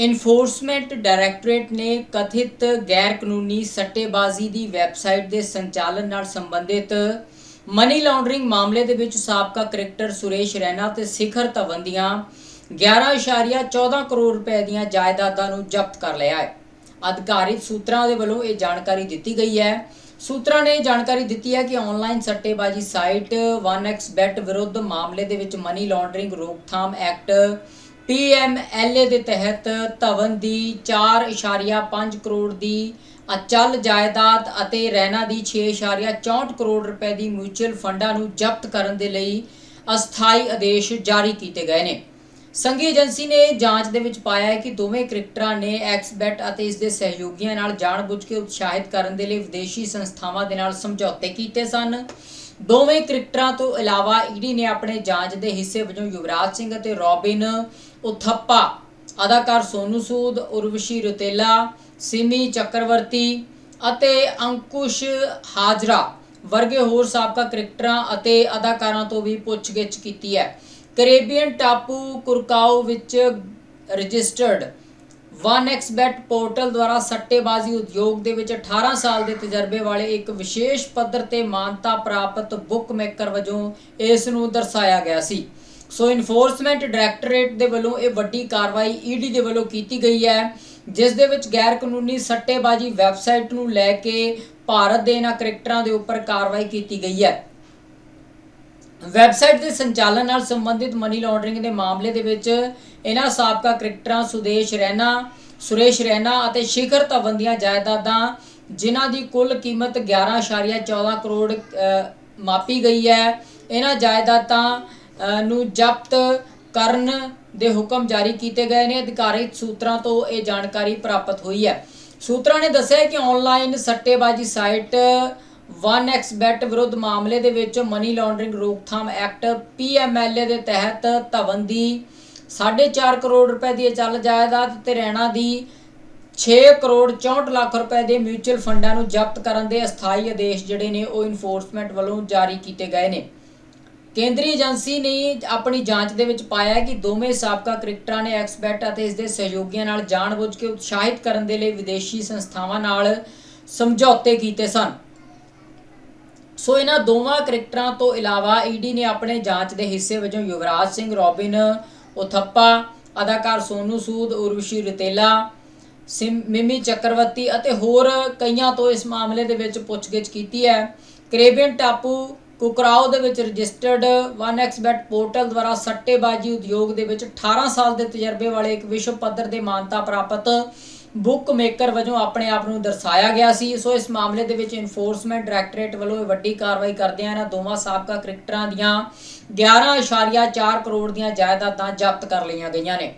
Enforcement directorate ਨੇ ਕਥਿਤ ਗੈਰ ਕਾਨੂੰਨੀ ਸੱਟੇਬਾਜ਼ੀ ਦੀ ਵੈਬਸਾਈਟ ਦੇ ਸੰਚਾਲਨ ਨਾਲ ਸੰਬੰਧਿਤ ਮਨੀ ਲਾਂਡਰਿੰਗ ਮਾਮਲੇ ਦੇ ਵਿੱਚ ਸਾਬਕਾ ਕ੍ਰਿਕਟਰ ਸੁਰੇਸ਼ ਰੈਨਾ ਤੇ ਸਿਖਰ ਧਵਨ ਦੀਆਂ 11.14 ਕਰੋੜ ਰੁਪਏ ਦੀਆਂ ਜਾਇਦਾਦਾਂ ਨੂੰ ਜ਼ਬਤ ਕਰ ਲਿਆ ਹੈ। ਅਧਿਕਾਰਿਤ ਸੂਤਰਾਂ ਦੇ ਵੱਲੋਂ ਇਹ ਜਾਣਕਾਰੀ ਦਿੱਤੀ ਗਈ ਹੈ। ਸੂਤਰਾਂ ਨੇ ਜਾਣਕਾਰੀ ਦਿੱਤੀ ਹੈ ਕਿ ਆਨਲਾਈਨ ਸੱਟੇਬਾਜ਼ੀ ਸਾਈਟ 1xbet ਵਿਰੁੱਧ ਮਾਮਲੇ ਦੇ ਵਿੱਚ ਮਨੀ ਲਾਂਡਰਿੰਗ ਰੋਕਥਾਮ ਐਕਟ ਪੀਐਮਐਲਏ ਦੇ ਤਹਿਤ ਧਵਨ ਦੀ 4.5 ਕਰੋੜ ਦੀ ਅਚਲ ਜਾਇਦਾਦ ਅਤੇ ਰੈਨਾ ਦੀ 6.64 ਕਰੋੜ ਰੁਪਏ ਦੀ ਮਿਊਚੁਅਲ ਫੰਡਾਂ ਨੂੰ ਜ਼ਬਤ ਕਰਨ ਦੇ ਲਈ ਅਸਥਾਈ ਆਦੇਸ਼ ਜਾਰੀ ਕੀਤੇ ਗਏ ਨੇ। ਸੰਘੀ ਏਜੰਸੀ ਨੇ ਜਾਂਚ ਦੇ ਵਿੱਚ ਪਾਇਆ ਹੈ ਕਿ ਦੋਵੇਂ ਕ੍ਰਿਕਟਰਾਂ ਨੇ ਐਕਸਬੈਟ ਅਤੇ ਇਸ ਦੇ ਸਹਿਯੋਗੀਆਂ ਨਾਲ ਜਾਣਬੁੱਝ ਕੇ ਉਤਸ਼ਾਹਿਤ ਕਰਨ ਦੇ ਲਈ ਵਿਦੇਸ਼ੀ ਸੰਸਥਾਵਾਂ ਦੇ ਨਾਲ ਸਮਝੌਤੇ ਕੀਤੇ ਸਨ। ਦੋਵੇਂ ਕ੍ਰਿਕਟਰਾਂ ਤੋਂ ਇਲਾਵਾ ਈਡੀ ਨੇ ਆਪਣੇ ਜਾਂਚ ਦੇ ਹਿੱਸੇ ਵਜੋਂ ਯੁਵਰਾਜ ਸਿੰਘ ਅਤੇ ਰੋਬਿਨ ਉਥੱਪਾ, ਅਦਾਕਾਰ ਸੋਨੂ ਸੂਦ, ਉਰਵਸ਼ੀ ਰੁਤੇਲਾ, ਸਿਮੀ ਚੱਕਰਵਰਤੀ ਅਤੇ ਅੰਕੁਸ਼ ਹਾਜਰਾ ਵਰਗੇ ਹੋਰ ਸਾਬਕਾ ਕ੍ਰਿਕਟਰਾਂ ਅਤੇ ਅਦਾਕਾਰਾਂ ਤੋਂ ਵੀ ਪੁੱਛਗਿੱਛ ਕੀਤੀ ਹੈ। ਕੈਰੇਬੀਅਨ ਟਾਪੂ ਕੁਰਕਾਓ ਵਿੱਚ ਰਜਿਸਟਰਡ 1xbet ਪੋਰਟਲ ਦੁਆਰਾ ਸੱਟੇਬਾਜ਼ੀ ਉਦਯੋਗ ਦੇ ਵਿੱਚ 18 ਸਾਲ ਦੇ ਤਜਰਬੇ ਵਾਲੇ ਇੱਕ ਵਿਸ਼ੇਸ਼ ਪੱਧਰ ਤੇ ਮਾਨਤਾ ਪ੍ਰਾਪਤ ਬੁੱਕਮੇਕਰ ਵਜੋਂ ਇਸ ਨੂੰ ਦਰਸਾਇਆ ਗਿਆ ਸੀ। ਸੋ ਇਨਫੋਰਸਮੈਂਟ ਡਾਇਰੈਕਟੋਰੇਟ ਦੇ ਵੱਲੋਂ ਇਹ ਵੱਡੀ ਕਾਰਵਾਈ ਈਡੀ ਦੇ ਵੱਲੋਂ ਕੀਤੀ ਗਈ ਹੈ, ਜਿਸ ਦੇ ਵਿੱਚ ਗੈਰ ਕਾਨੂੰਨੀ ਸੱਟੇਬਾਜ਼ੀ ਵੈਬਸਾਈਟ ਨੂੰ ਲੈ ਕੇ ਭਾਰਤ ਦੇ ਇਹਨਾਂ ਕ੍ਰਿਕਟਰਾਂ ਦੇ ਉੱਪਰ ਕਾਰਵਾਈ ਕੀਤੀ ਗਈ ਹੈ। ਵੈਬਸਾਈਟ ਦੇ ਸੰਚਾਲਨ ਨਾਲ ਸੰਬੰਧਿਤ ਮਨੀ ਲਾਂਡਰਿੰਗ ਦੇ ਮਾਮਲੇ ਦੇ ਵਿੱਚ ਇਹਨਾਂ ਸਾਬਕਾ ਕ੍ਰਿਕਟਰਾਂ ਸੁਦੇਸ਼ ਰੈਨਾ, ਸੁਰੇਸ਼ ਰੈਨਾ ਅਤੇ ਸ਼ਿਖਰ ਧਵਨ ਦੀਆਂ ਜਾਇਦਾਦਾਂ, ਜਿਨ੍ਹਾਂ ਦੀ ਕੁੱਲ ਕੀਮਤ 11.14 ਕਰੋੜ ਮਾਪੀ ਗਈ ਹੈ। ਇਹਨਾਂ ਜਾਇਦਾਦਾਂ ਨੂੰ ਜ਼ਬਤ ਕਰਨ ਦੇ ਹੁਕਮ ਜਾਰੀ ਕੀਤੇ ਗਏ ਨੇ। ਅਧਿਕਾਰਿਤ ਸੂਤਰਾਂ ਤੋਂ ਇਹ ਜਾਣਕਾਰੀ ਪ੍ਰਾਪਤ ਹੋਈ ਹੈ। ਸੂਤਰਾਂ ਨੇ ਦੱਸਿਆ ਕਿ ਆਨਲਾਈਨ ਸੱਟੇਬਾਜ਼ੀ ਸਾਈਟ 1xbet ਵਿਰੁੱਧ ਮਾਮਲੇ ਦੇ ਵਿੱਚ ਮਨੀ ਲਾਂਡਰਿੰਗ ਰੋਕਥਾਮ ਐਕਟ ਪੀਐਮਐਲਏ ਦੇ ਤਹਿਤ ਧਵਨ ਦੀ 4.5 ਕਰੋੜ ਰੁਪਏ ਦੀ ਅਚਲ ਜਾਇਦਾਦ ਤੇ ਰਹਿਣਾ ਦੀ 6 ਕਰੋੜ 64 ਲੱਖ ਰੁਪਏ ਦੇ ਮਿਊਚੁਅਲ ਫੰਡਾਂ ਨੂੰ ਜ਼ਬਤ ਕਰਨ ਦੇ ਅਸਥਾਈ ਆਦੇਸ਼ ਜਿਹੜੇ ਨੇ ਉਹ ਇਨਫੋਰਸਮੈਂਟ ਵੱਲੋਂ ਜਾਰੀ ਕੀਤੇ ਗਏ ਨੇ। ਕੇਂਦਰੀ ਏਜੰਸੀ ਨੇ ਆਪਣੀ ਜਾਂਚ ਦੇ ਵਿੱਚ ਪਾਇਆ ਕਿ ਦੋਵੇਂ ਸਾਬਕਾ ਕ੍ਰਿਕਟਰਾਂ ਨੇ ਐਕਸਬੈਟ ਅਤੇ ਇਸ ਦੇ ਸਹਿਯੋਗੀਆਂ ਨਾਲ ਜਾਣਬੁੱਝ ਕੇ ਉਤਸ਼ਾਹਿਤ ਕਰਨ ਦੇ ਲਈ ਵਿਦੇਸ਼ੀ ਸੰਸਥਾਵਾਂ ਨਾਲ ਸਮਝੌਤੇ ਕੀਤੇ ਸਨ। ਸੋ ਇਹਨਾਂ ਦੋਵਾਂ ਕ੍ਰਿਕਟਰਾਂ ਤੋਂ ਇਲਾਵਾ ਈਡੀ ਨੇ ਆਪਣੇ ਜਾਂਚ ਦੇ ਹਿੱਸੇ ਵਜੋਂ ਯੁਵਰਾਜ ਸਿੰਘ, ਰੋਬਿਨ ਉਥੱਪਾ, ਅਦਾਕਾਰ ਸੋਨੂ ਸੂਦ, ਉਰਵਸ਼ੀ ਰਤੇਲਾ, ਸਿਮ- ਮਿਮੀ ਚੱਕਰਵਰਤੀ ਅਤੇ ਹੋਰ ਕਈਆਂ ਤੋਂ ਇਸ ਮਾਮਲੇ ਦੇ ਵਿੱਚ ਪੁੱਛਗਿੱਛ ਕੀਤੀ ਹੈ। ਕੈਰੇਬੀਅਨ ਟਾਪੂ ਕੁਕਰਾਓ ਦੇ ਵਿੱਚ ਰਜਿਸਟਰਡ 1xbet ਪੋਰਟਲ ਦੁਆਰਾ ਸੱਟੇਬਾਜ਼ੀ ਉਦਯੋਗ ਦੇ ਵਿੱਚ 18 ਸਾਲ ਦੇ ਤਜਰਬੇ ਵਾਲੇ ਇੱਕ ਵਿਸ਼ਵ ਪੱਧਰ ਦੇ ਮਾਨਤਾ ਪ੍ਰਾਪਤ ਬੁੱਕ ਮੇਕਰ ਵਜੋਂ ਆਪਣੇ ਆਪ ਨੂੰ ਦਰਸਾਇਆ ਗਿਆ ਸੀ। ਸੋ ਇਸ ਮਾਮਲੇ ਦੇ ਵਿੱਚ ਇਨਫੋਰਸਮੈਂਟ ਡਾਇਰੈਕਟੋਰੇਟ ਵੱਲੋਂ ਇਹ ਵੱਡੀ ਕਾਰਵਾਈ ਕਰਦਿਆਂ ਇਹਨਾਂ ਦੋਵਾਂ ਸਾਬਕਾ ਕ੍ਰਿਕਟਰਾਂ ਦੀਆਂ 11.4 ਕਰੋੜ ਦੀਆਂ ਜਾਇਦਾਦਾਂ ਜ਼ਬਤ ਕਰ ਲਈਆਂ ਗਈਆਂ ਨੇ।